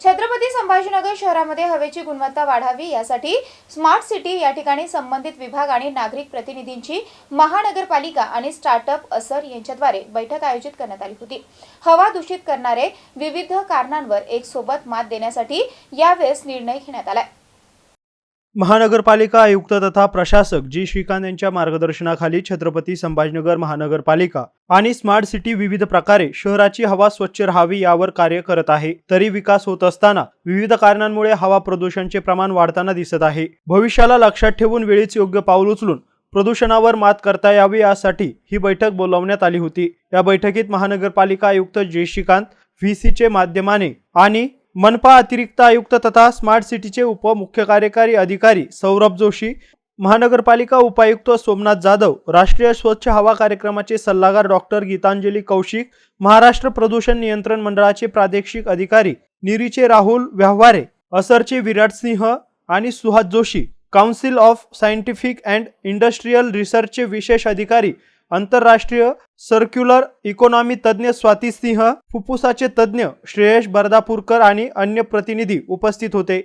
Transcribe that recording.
छत्रपती संभाजीनगर शहरामध्ये हवेची गुणवत्ता वाढावी यासाठी स्मार्ट सिटी या ठिकाणी संबंधित विभाग आणि नागरिक प्रतिनिधींची महानगरपालिका आणि स्टार्टअप असर यांच्याद्वारे बैठक आयोजित करण्यात आली होती. हवा दूषित करणारे विविध कारणांवर एक सोबत मात देण्यासाठी यावेळेस निर्णय घेण्यात आलाय. महानगरपालिका आयुक्त तथा प्रशासक जी. श्रीकांत यांच्या मार्गदर्शनाखाली छत्रपती संभाजीनगर महानगरपालिका आणि स्मार्ट सिटी विविध प्रकारे शहराची हवा स्वच्छ राहावी यावर कार्य करत आहे. तरी विकास होत असताना विविध कारणांमुळे हवा प्रदूषणचे प्रमाण वाढताना दिसत आहे. भविष्याला लक्षात ठेवून वेळीच योग्य पाऊल उचलून प्रदूषणावर मात करता यावी यासाठी ही बैठक बोलावण्यात आली होती. या बैठकीत महानगरपालिका आयुक्त जय श्रीकांत व्ही. सीचे माध्यमाने आणि मनपा अतिरिक्त आयुक्त तथा स्मार्ट सिटीचे उपमुख्य कार्यकारी अधिकारी सौरभ जोशी महानगरपालिका उपायुक्त सोमनाथ जाधव राष्ट्रीय स्वच्छ हवा कार्यक्रमाचे सल्लागार डॉक्टर गीतांजली कौशिक महाराष्ट्र प्रदूषण नियंत्रण मंडळाचे प्रादेशिक अधिकारी निरीचे राहुल व्यवहारे असरचे विराट सिंह आणि Suhas Joshi Council of Scientific and Industrial रिसर्चचे विशेष अधिकारी आंतरराष्ट्रीय सर्क्युलर इकॉनॉमी तज्ज्ञ स्वाती सिंह फुफ्फुसाचे तज्ज्ञ श्रेयश बर्दापूरकर आणि अन्य प्रतिनिधी उपस्थित होते.